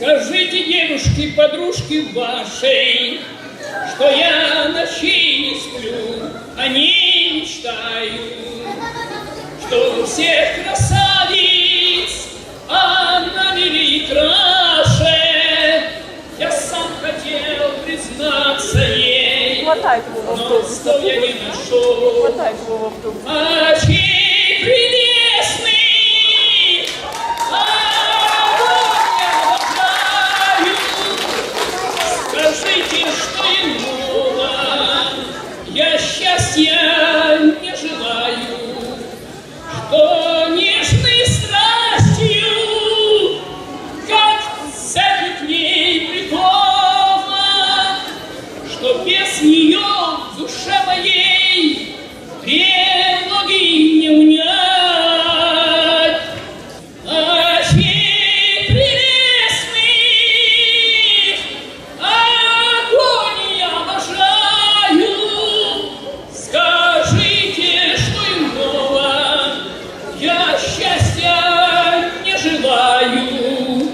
Скажите подружке вашей, что я ночей не сплю, о ней мечтаю, что у всех красавиц она милее и краше. Я сам хотел признаться ей, Хватайте его в но слов я не нашел. Хватайте его в автобус. Очи прелестный, счастья я не желаю,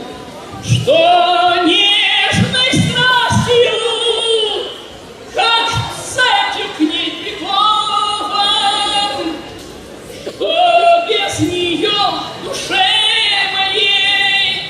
что нежной страстью, как цепью к ней прикован, без нее душе моей